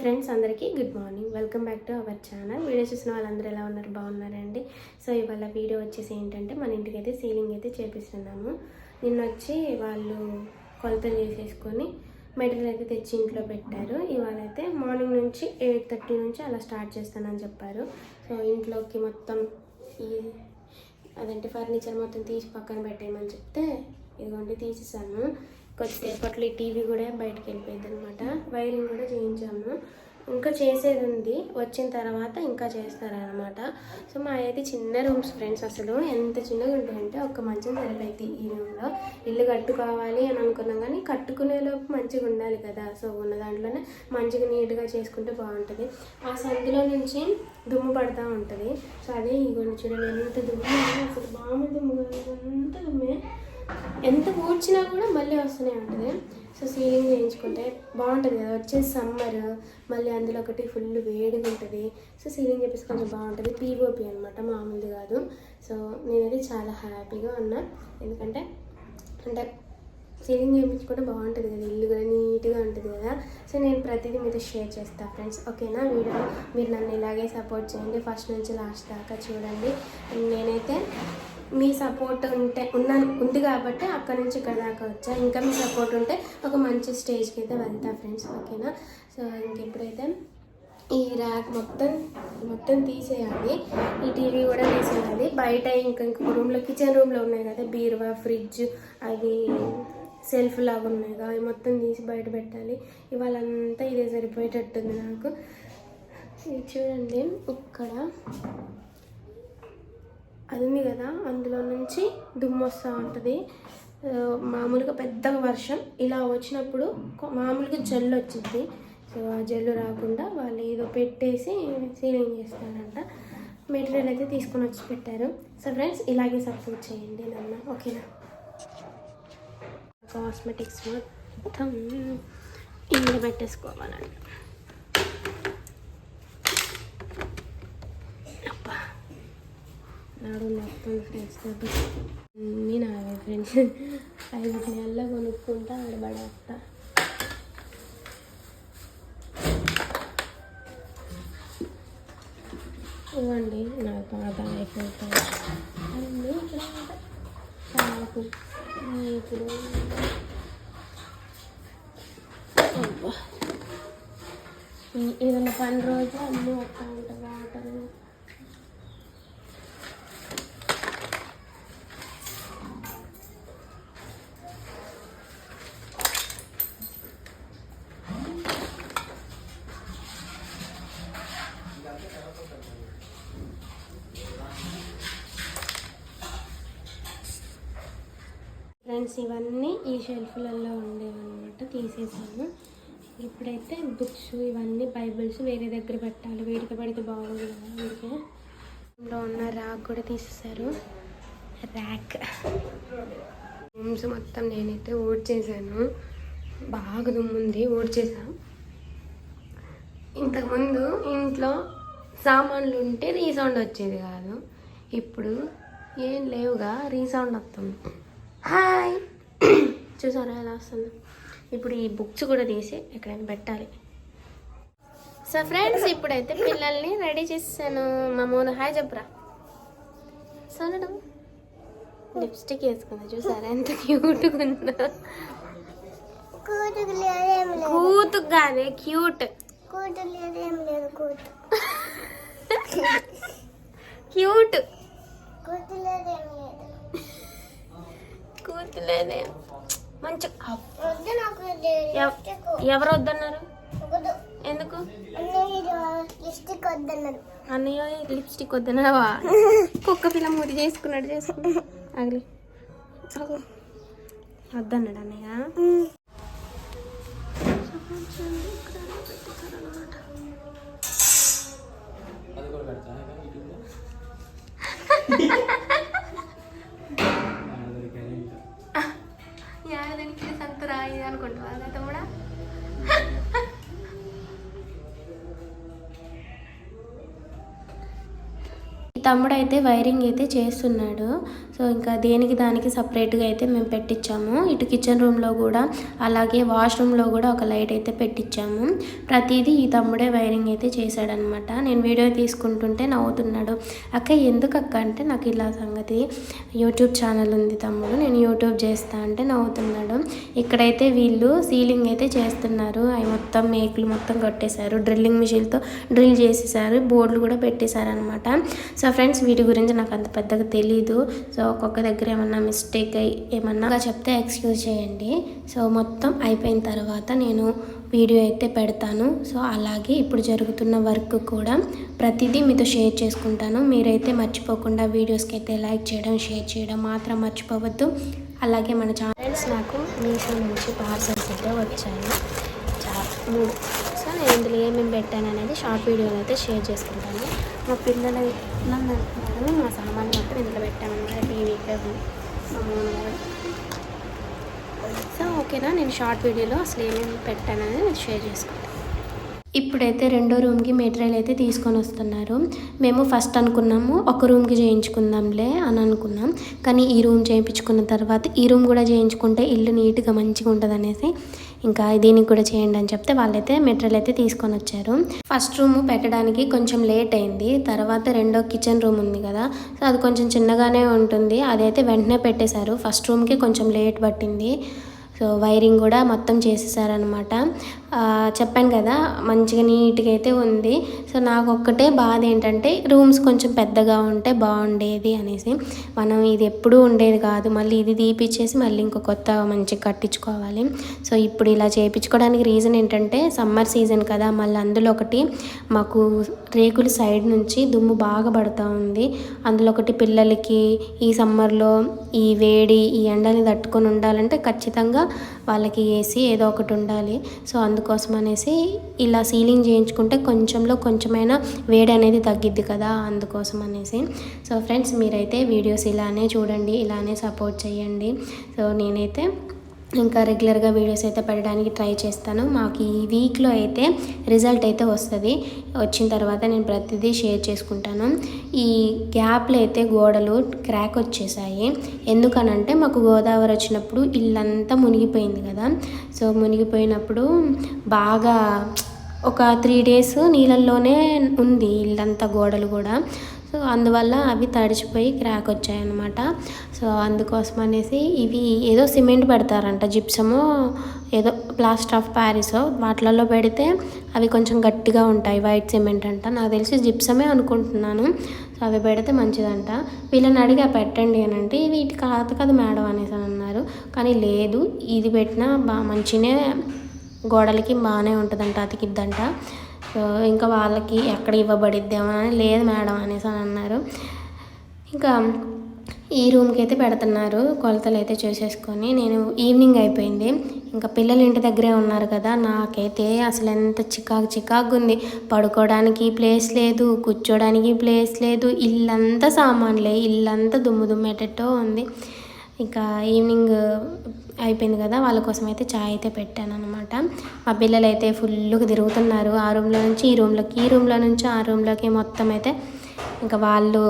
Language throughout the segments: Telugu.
ఫ్రెండ్స్ అందరికీ good morning welcome back to our channel video చూసిన వాళ్ళందరూ ఎలా ఉన్నారు? బాగున్నారండి? సో ఇవాళ వీడియో వచ్చేసి ఏంటంటే మన ఇంటికి అయితే సీలింగ్ అయితే చేపిస్తున్నాము. నిన్న వచ్చి వాళ్ళు కొలతలు చేసేసుకొని మెటీరియల్ అయితే తెచ్చి ఇంట్లో పెట్టారు. ఇవాళ అయితే మార్నింగ్ నుంచి ఎయిట్ థర్టీ నుంచి అలా స్టార్ట్ చేస్తానని చెప్పారు. సో ఇంట్లోకి మొత్తం ఈ అదంటే ఫర్నిచర్ మొత్తం తీసి పక్కన పెట్టేయమని చెప్తే ఇదిగోండి తీసేసాను. కొద్దిసేపట్లో ఈ టీవీ కూడా బయటకు వెళ్ళిపోయింది అనమాట వైరింగ్ కూడా చేయించాము. ఇంకా చేసేది ఉంది వచ్చిన తర్వాత ఇంకా చేస్తారనమాట. సో మా అయితే చిన్న రూమ్స్ ఫ్రెండ్స్ అసలు. ఎంత చిన్నగా ఉంటాయంటే ఒక మంచం సరిపోయింది ఈ రూమ్లో. ఇల్లు కట్టుకోవాలి అని అనుకున్నాం కానీ కట్టుకునేలోపు మంచిగా ఉండాలి కదా. సో ఉన్న దాంట్లోనే మంచిగా నీట్గా చేసుకుంటే బాగుంటుంది. ఆ సందులో నుంచి దుమ్ము పడతా ఉంటుంది. సో అదే ఇగోండి చూడండి ఎంత దుమ్ము. అసలు బాగుంది దుమ్ము. అంత దుమ్మే. ఎంత ఊడ్చినా కూడా మళ్ళీ వస్తూనే ఉంటుంది. సో సీలింగ్ చేయించుకుంటే బాగుంటుంది కదా వచ్చేసి సమ్మర్ మళ్ళీ అందులో ఒకటి ఫుల్ వేడిగా ఉంటుంది. సో సీలింగ్ చెప్పేసి కొంచెం బాగుంటుంది. పీఓపి అనమాట మామూలుది కాదు. సో నేనైతే చాలా హ్యాపీగా ఉన్నా. ఎందుకంటే అంటే సీలింగ్ చేయించుకుంటే బాగుంటుంది కదా ఇల్లు కూడా నీట్గా ఉంటుంది కదా. సో నేను ప్రతిదీ మీతో షేర్ చేస్తాను ఫ్రెండ్స్ ఓకేనా వీడియో? మీరు నన్ను ఇలాగే సపోర్ట్ చేయండి. ఫస్ట్ నుంచి లాస్ట్ దాకా చూడండి. నేనైతే మీ సపోర్ట్ ఉంటే ఉన్న ఉంది కాబట్టి అక్కడ నుంచి ఇక్కడ దాకా వచ్చా. ఇంకా మీ సపోర్ట్ ఉంటే ఒక మంచి స్టేజ్కి అయితే వెళ్తా ఫ్రెండ్స్ ఓకేనా? సో ఇంకెప్పుడైతే ఈ ర్యాక్ మొత్తం మొత్తం తీసేయాలి ఈ టీవీ కూడా తీసేయాలి. బయట ఇంకా ఇంకొక రూమ్లో కిచెన్ రూమ్లో ఉన్నాయి కదా బీరువా ఫ్రిడ్జ్ అవి సెల్ఫ్ లాగా ఉన్నాయి కదా అవి మొత్తం తీసి బయట పెట్టాలి. ఇవాళ అంతా ఇదే సరిపోయేటట్టుంది నాకు. ఇది చూడండి ఇక్కడ అది ఉంది కదా అందులో నుంచి దుమ్ము వస్తూ ఉంటుంది. మామూలుగా పెద్దగా వర్షం ఇలా వచ్చినప్పుడు మామూలుగా జల్లు వచ్చింది సో ఆ జల్లు రాకుండా వాళ్ళు ఏదో పెట్టేసి సీలింగ్ చేస్తారంట. మెటీరియల్ అయితే తీసుకొని వచ్చి పెట్టారు. సో ఫ్రెండ్స్ ఇలాగే సపోర్ట్ చేయండి నన్ను ఓకేనా? కాస్మెటిక్స్ మొత్తం ఇందులో పెట్టేసుకోవాలంట. నాడు మొత్తం ఫ్రెండ్స్ దగ్గర అన్నీ నావే ఫ్రెండ్స్ ఐదు నెలల్లో కొనుక్కుంటా ఆడ పడేస్తా ఇవ్వండి నాకు పాత అయిపోతాయి అన్నీ ఇక్కడ ఉంటాయి. ఇప్పుడు ఏదైనా పని రోజు అన్నీ వస్తూ ఉంటుంది వాటర్ ఫ్రెండ్స్ ఇవన్నీ ఈ షెల్ఫ్లలో ఉండేవన్నమాట తీసేసాను. ఇప్పుడైతే బుక్స్ ఇవన్నీ బైబిల్స్ వేరే దగ్గర పెట్టాలి. వేడికి పెడితే బాగుంది కదా అందుకే. ఉన్న ర్యాక్ కూడా తీసేసారు ర్యాక్. రూమ్స్ మొత్తం నేనైతే ఊడ్చేసాను బాగా దుమ్ముంది ఊడ్చేసాను ఇంతకుముందు ఇంట్లో సామాన్లు ఉంటే రీసౌండ్ వచ్చేది కాదు. ఇప్పుడు ఏం లేవుగా రీసౌండ్ వస్తుంది. హాయ్. చూసారా ఎలా వస్తుంది? ఇప్పుడు ఈ బుక్స్ కూడా తీసి ఎక్కడైనా పెట్టాలి. సో ఫ్రెండ్స్ ఇప్పుడైతే పిల్లల్ని రెడీ చేసాను మా మోను హాయ్ చెప్పరా. సోనడు. లిప్స్టిక్ వేసుకుంది చూసారా? ఎంత క్యూట్గా క్యూట్ లేదేం లేదు. కూతు క్యూట్ కూతురు లేదేం లేదు కూతులేదే మంచి ఎవరు వద్దన్నారు వద్దు. ఎందుకు? అన్నయ్య లిస్టిక్ వద్దన్నారు. అన్నయ్య లిప్స్టిక్ వద్దన్నావా? కుక్క పిల్ల ముడి చేసుకున్నాడు చేసుకున్నా అగలి అగో. వద్దన్నాడు అన్నయ్య. యాదనికి తమ్ముడు అయితే వైరింగ్ అయితే చేస్తున్నాడు. సో ఇంకా దేనికి దానికి సపరేట్గా అయితే మేము పెట్టించాము ఇటు కిచెన్ రూమ్లో కూడా అలాగే వాష్రూమ్లో కూడా ఒక లైట్ అయితే పెట్టించాము ప్రతిదీ ఈ తమ్ముడే వైరింగ్ అయితే చేశాడనమాట నేను వీడియో తీసుకుంటుంటే నవ్వుతున్నాడు. అక్క ఎందుకు అక్క అంటే నాకు ఇలా సంగతి. యూట్యూబ్ ఛానల్ ఉంది తమ్ముడు నేను యూట్యూబ్ చేస్తా అంటే నవ్వుతున్నాడు. ఇక్కడైతే వీళ్ళు సీలింగ్ అయితే చేస్తున్నారు. అవి మొత్తం మేకులు మొత్తం కట్టేశారు. డ్రిల్లింగ్ మిషన్తో డ్రిల్ చేసేసారు బోర్డులు కూడా పెట్టేశారు అనమాట సో ఫ్రెండ్స్ వీటి గురించి నాకు అంత పెద్దగా తెలీదు. సో ఒక్కొక్క దగ్గర ఏమన్నా మిస్టేక్ అయ్యి ఏమన్నా చెప్తే ఎక్స్క్యూజ్ చేయండి. సో మొత్తం అయిపోయిన తర్వాత నేను వీడియో అయితే పెడతాను. సో అలాగే ఇప్పుడు జరుగుతున్న వర్క్ కూడా ప్రతిదీ మీతో షేర్ చేసుకుంటాను. మీరైతే మర్చిపోకుండా వీడియోస్కి అయితే లైక్ చేయడం షేర్ చేయడం మాత్రం మర్చిపోవద్దు. అలాగే మన ఛానల్స్ నాకు మీషో నుంచి పార్సల్స్ అయితే వచ్చాయి. మూడు. సో నేను ఇందులో ఏమేమి పెట్టాను అనేది షార్ట్ వీడియోలో అయితే షేర్ చేసుకుంటాను. మా పిల్లలు మా సామాన్లు మాత్రం ఇందులో పెట్టాను. టీవీ సో ఓకేనా? నేను షార్ట్ వీడియోలో అసలు ఏమేమి పెట్టాననేది నేను షేర్ చేసుకుంటాను. ఇప్పుడైతే రెండో రూమ్కి మెటీరియల్ అయితే తీసుకొని వస్తున్నారు. మేము ఫస్ట్ అనుకున్నాము ఒక రూమ్కి చేయించుకుందాంలే అని అనుకున్నాం. కానీ ఈ రూమ్ చేయించుకున్న తర్వాత ఈ రూమ్ కూడా చేయించుకుంటే ఇల్లు నీట్గా మంచిగా ఉంటుంది అనేసి ఇంకా దీనికి కూడా చేయండి అని చెప్తే వాళ్ళైతే మెటీరియల్ అయితే తీసుకొని వచ్చారు. ఫస్ట్ రూమ్ పెట్టడానికి కొంచెం లేట్ అయింది. తర్వాత రెండో కిచెన్ రూమ్ ఉంది కదా. సో అది కొంచెం చిన్నగానే ఉంటుంది. అదైతే వెంటనే పెట్టేశారు. ఫస్ట్ రూమ్కి కొంచెం లేట్ పట్టింది. సో వైరింగ్ కూడా మొత్తం చేసేసారనమాట చెప్పాను కదా మంచిగా నీట్గా అయితే ఉంది. సో నాకు ఒక్కటే బాధ ఏంటంటే రూమ్స్ కొంచెం పెద్దగా ఉంటే బాగుండేది అనేసి. మనం ఇది ఎప్పుడూ ఉండేది కాదు. మళ్ళీ ఇది తీపిచ్చేసి మళ్ళీ ఇంకో కొత్త మంచిగా కట్టించుకోవాలి. సో ఇప్పుడు ఇలా చేయించుకోవడానికి రీజన్ ఏంటంటే సమ్మర్ సీజన్ కదా మళ్ళీ అందులో ఒకటి మాకు రేకుల సైడ్ నుంచి దుమ్ము బాగా పడుతూ ఉంది. అందులో ఒకటి పిల్లలకి ఈ సమ్మర్లో ఈ వేడి ఈ ఎండని తట్టుకొని ఉండాలంటే ఖచ్చితంగా వాళ్ళకి ఏసీ ఏదో ఒకటి ఉండాలి. సో అందుకోసం అనేసి ఇలా సీలింగ్ చేయించుకుంటే కొంచెంలో కొంచెమైనా వేడి అనేది తగ్గిద్ది కదా అందుకోసం అనేసి. సో ఫ్రెండ్స్ మీరైతే వీడియోస్ ఇలానే చూడండి ఇలానే సపోర్ట్ చేయండి. సో నేనైతే ఇంకా రెగ్యులర్గా వీడియోస్ అయితే పెట్టడానికి ట్రై చేస్తాను. మాకు ఈ వీక్లో అయితే రిజల్ట్ అయితే వస్తుంది. వచ్చిన తర్వాత నేను ప్రతిదీ షేర్ చేసుకుంటాను. ఈ గ్యాప్లో అయితే గోడలు క్రాక్ వచ్చేసాయి. ఎందుకనంటే మాకు గోదావరి వచ్చినప్పుడు ఇల్లంతా మునిగిపోయింది కదా. సో మునిగిపోయినప్పుడు బాగా ఒక త్రీ డేస్ నీళ్ళల్లోనే ఉంది ఇల్లంతా గోడలు కూడా. సో అందువల్ల అవి తడిచిపోయి క్రాక్ వచ్చాయన్నమాట. సో అందుకోసం అనేసి ఇవి ఏదో సిమెంట్ పెడతారంట జిప్సము ఏదో ప్లాస్టర్ ఆఫ్ ప్యారిస్ వాటిలలో పెడితే అవి కొంచెం గట్టిగా ఉంటాయి వైట్ సిమెంట్ అంట. నాకు తెలిసి జిప్సమే అనుకుంటున్నాను. సో అవి పెడితే మంచిదంట. వీళ్ళని అడిగా పెట్టండి అని అంటే వీటి కాదు కదా మేడం అనేసి అని అన్నారు. కానీ లేదు ఇది పెట్టినా బాగా మంచినే గోడలకి బాగానే ఉంటుందంట అతికిద్దంట. ఇంకా వాళ్ళకి ఎక్కడ ఇవ్వబడిద్దేమో? అని లేదు మేడం అనేసి అని అన్నారు. ఇంకా ఈ రూమ్కి అయితే పెడుతున్నారు. కొలతలు అయితే చేసేసుకొని నేను ఈవినింగ్ అయిపోయింది. ఇంకా పిల్లలు ఇంటి దగ్గరే ఉన్నారు కదా నాకైతే అసలు ఎంత చికాకు చికాకు ఉంది. పడుకోవడానికి ప్లేస్ లేదు కూర్చోడానికి ప్లేస్ లేదు ఇల్లంతా సామాన్లే ఇల్లంతా దుమ్ము దుమ్మేటట్టు ఉంది. ఇంకా ఈవినింగ్ అయిపోయింది కదా వాళ్ళ కోసం అయితే చాయ్ అయితే పెట్టాను అనమాట మా పిల్లలు అయితే ఫుల్గా తిరుగుతున్నారు. ఆ రూమ్లో నుంచి ఈ రూమ్లోకి ఈ రూమ్లో నుంచి ఆ రూమ్లోకి మొత్తం అయితే ఇంకా వాళ్ళు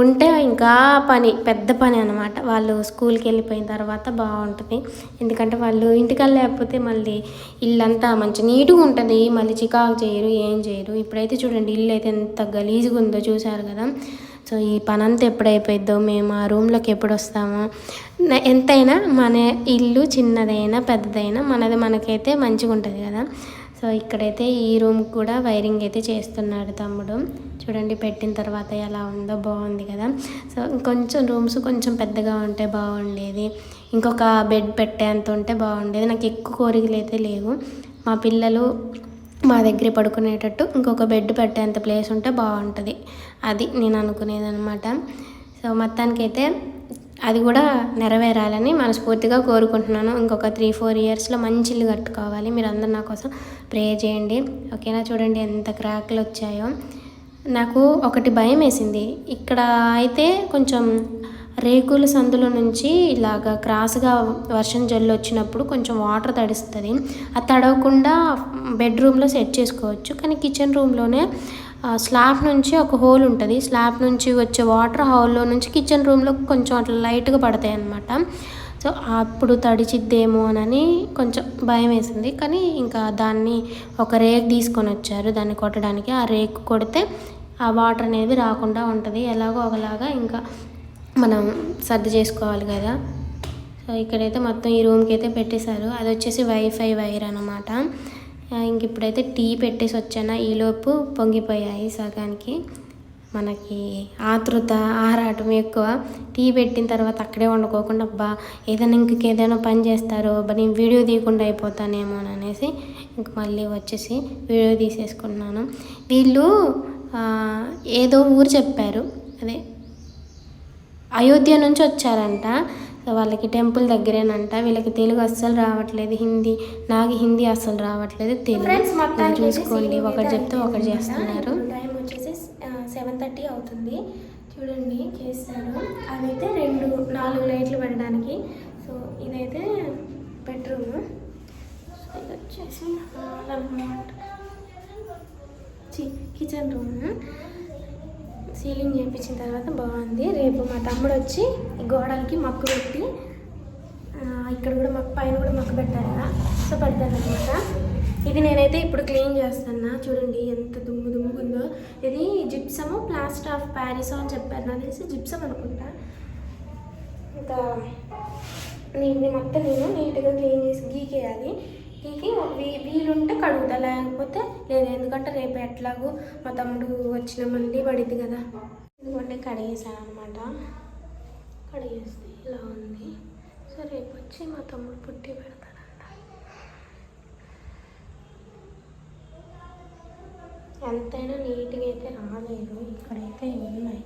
ఉంటే ఇంకా పని పెద్ద పని అనమాట వాళ్ళు స్కూల్కి వెళ్ళిపోయిన తర్వాత బాగుంటుంది. ఎందుకంటే వాళ్ళు ఇంటికి లేకపోతే మళ్ళీ ఇల్లంతా మంచి నీట్గా ఉంటుంది. మళ్ళీ చికాకు చేయరు ఏం చేయరు. ఇప్పుడైతే చూడండి ఇల్లు అయితే ఎంత గలీజ్గా ఉందో చూసారు కదా. సో ఈ పని అంతా ఎప్పుడైపోయిద్దో మేము ఆ రూమ్లోకి ఎప్పుడు వస్తామో ఎంతైనా మన ఇల్లు చిన్నదైనా పెద్దదైనా మనది మనకైతే మంచిగా ఉంటుంది కదా. సో ఇక్కడైతే ఈ రూమ్ కూడా వైరింగ్ అయితే చేస్తున్నాడు తమ్ముడు. చూడండి పెట్టిన తర్వాత ఎలా ఉందో బాగుంది కదా. సో కొంచెం రూమ్స్ కొంచెం పెద్దగా ఉంటే బాగుండేది. ఇంకొక బెడ్ పెట్టేంత ఉంటే బాగుండేది. నాకు ఎక్కువ కోరికలు అయితే లేవు. మా పిల్లలు మా దగ్గర పడుకునేటట్టు ఇంకొక బెడ్ పెట్టేంత ప్లేస్ ఉంటే బాగుంటుంది. అది నేను అనుకునేది అనమాట సో మొత్తానికైతే అది కూడా నెరవేరాలని మనస్ఫూర్తిగా కోరుకుంటున్నాను. ఇంకొక త్రీ ఫోర్ ఇయర్స్లో మంచి ఇల్లు కట్టుకోవాలి. మీరు అందరు నా కోసం ప్రే చేయండి. ఓకేనా? చూడండి ఎంత క్రాక్లు వచ్చాయో. నాకు ఒకటి భయం వేసింది. ఇక్కడ అయితే కొంచెం రేకుల సందులో నుంచి ఇలాగ క్రాస్గా వర్షం జల్లు వచ్చినప్పుడు కొంచెం వాటర్ తడుస్తుంది. అది తడవకుండా బెడ్రూమ్లో సెట్ చేసుకోవచ్చు. కానీ కిచెన్ రూమ్లోనే స్లాబ్ నుంచి ఒక హోల్ ఉంటుంది. స్లాబ్ నుంచి వచ్చే వాటర్ హాల్లో నుంచి కిచెన్ రూమ్లో కొంచెం అట్లా లైట్గా పడతాయి అన్నమాట. సో అప్పుడు తడిచిద్దేమో అని కొంచెం భయం వేసింది. కానీ ఇంకా దాన్ని ఒక రేక్ తీసుకొని వచ్చారు. దాన్ని కొట్టడానికి ఆ రేక్ కొడితే ఆ వాటర్ అనేది రాకుండా ఉంటుంది. ఎలాగో ఒకలాగా ఇంకా మనం సర్ది చేసుకోవాలి కదా. సో ఇక్కడైతే మొత్తం ఈ రూమ్కి అయితే పెట్టేశారు. అది వచ్చేసి వైఫై వైర్ అనమాట ఇంక ఇప్పుడైతే టీ పెట్టేసి వచ్చాను? ఈలోపు పొంగిపోయాయి సగానికి. మనకి ఆతృత ఆరాటం ఎక్కువ. టీ పెట్టిన తర్వాత అక్కడే వండుకోకుండా అబ్బా ఏదైనా ఇంకేదైనా పని చేస్తారో అబ్బా నేను వీడియో తీయకుండా అయిపోతానేమో అని అనేసి ఇంక మళ్ళీ వచ్చేసి వీడియో తీసేసుకున్నాను. వీళ్ళు ఏదో ఊరు చెప్పారు. అదే అయోధ్య నుంచి వచ్చారంట. సో వాళ్ళకి టెంపుల్ దగ్గరేనంట. వీళ్ళకి తెలుగు అస్సలు రావట్లేదు. హిందీ నాకు హిందీ అస్సలు రావట్లేదు. తెలుగు. చూసుకోండి. ఒకటి చెప్తే ఒకటి చేస్తున్నారు. టైం వచ్చేసి సెవెన్ థర్టీ అవుతుంది. చూడండి చేస్తారు అదైతే రెండు నాలుగు లైట్లు పెట్టడానికి సో ఇదైతే బెడ్రూమ్. ఇది వచ్చేసి కిచెన్ రూమ్ సీలింగ్ చేయించిన తర్వాత బాగుంది. రేపు మా తమ్ముడు వచ్చి గోడలకి మక్కు పెట్టి ఇక్కడ కూడా మక్కు పైన కూడా మక్కు పెట్టారు కదా? సో అనమాట ఇది నేనైతే ఇప్పుడు క్లీన్ చేస్తున్నా. చూడండి ఎంత దుమ్ము దుమ్ముకుందో ఇది జిప్సము ప్లాస్టర్ ఆఫ్ ప్యారిస్ అని చెప్పారు. నాకు తెలిసి జిప్సమ్ అనుకుంటా. ఇంకా నేను మొత్తం నేను నీట్గా క్లీన్ చేసి గీకేయాలి. గీకి వీ- వీలుంటే కడుగుతా లేకపోతే లేదు ఎందుకంటే రేపు ఎట్లాగో మా తమ్ముడు వచ్చిన మళ్ళీ పడింది కదా. ఎందుకంటే కడిగేసాను అనమాట కడిగేస్తే ఇలా ఉంది. సో రేపు వచ్చి మా తమ్ముడు పుట్టి పెడతాడంట. ఎంతైనా నీట్గా అయితే రాలేదు. ఇక్కడైతే ఉన్నాయి